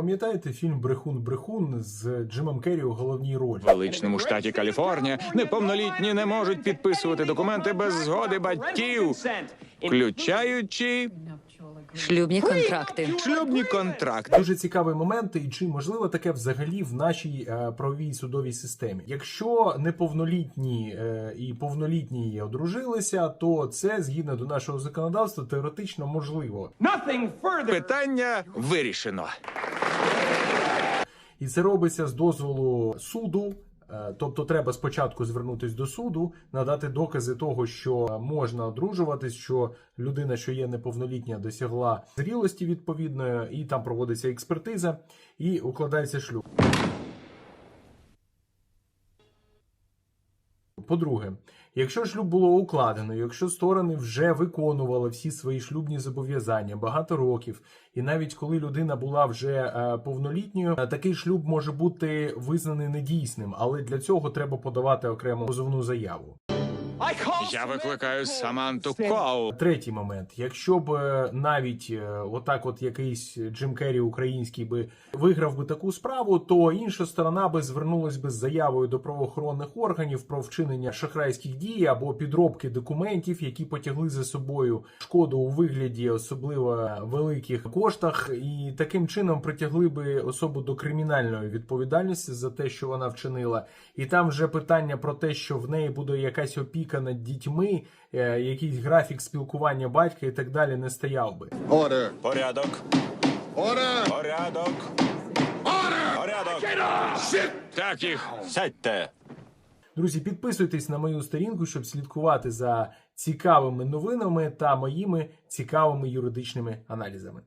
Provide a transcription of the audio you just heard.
пам'ятаєте фільм Брехун-Брехун з Джимом Керрі у головній ролі? величному штаті Каліфорнія неповнолітні не можуть підписувати документи без згоди батьків, включаючи Шлюбні контракти. шлюбні контракти. Дуже цікавий момент, і чи можливо таке взагалі в нашій е, правовій судовій системі? Якщо неповнолітні е, і повнолітні одружилися, то це згідно до нашого законодавства теоретично можливо. Питання вирішено. І це робиться з дозволу суду. Е, Тобто треба спочатку звернутися до суду, надати докази того, що можна одружуватись, що людина, що є неповнолітня, досягла зрілості відповідної, і там проводиться експертиза, і укладається шлюб. По-друге, якщо шлюб було укладено, якщо сторони вже виконували всі свої шлюбні зобов'язання багато років, і навіть коли людина була вже е, повнолітньою, е, такий шлюб може бути визнаний недійсним, але для цього треба подавати окрему позовну заяву. Я викликаю Саманту Коу. Третій момент: якщо б е, навіть е, отак, от якийсь Джим Керрі український би виграв би таку справу, то інша сторона би звернулась би з заявою до правоохоронних органів про вчинення шахрайських дій або підробки документів, які потягли за собою шкоду у вигляді особливо великих коштах, і таким чином притягли би особу до кримінальної відповідальності за те, що вона вчинила. І там вже питання про те, що в неї буде якась опіка над дітьми, е, якийсь графік спілкування батька і так далі не стояв би. Order. Порядок. Order. Порядок. Порядок. Так їх. Сядьте. Друзі, підписуйтесь на мою сторінку, щоб слідкувати за цікавими новинами та моїми цікавими юридичними аналізами.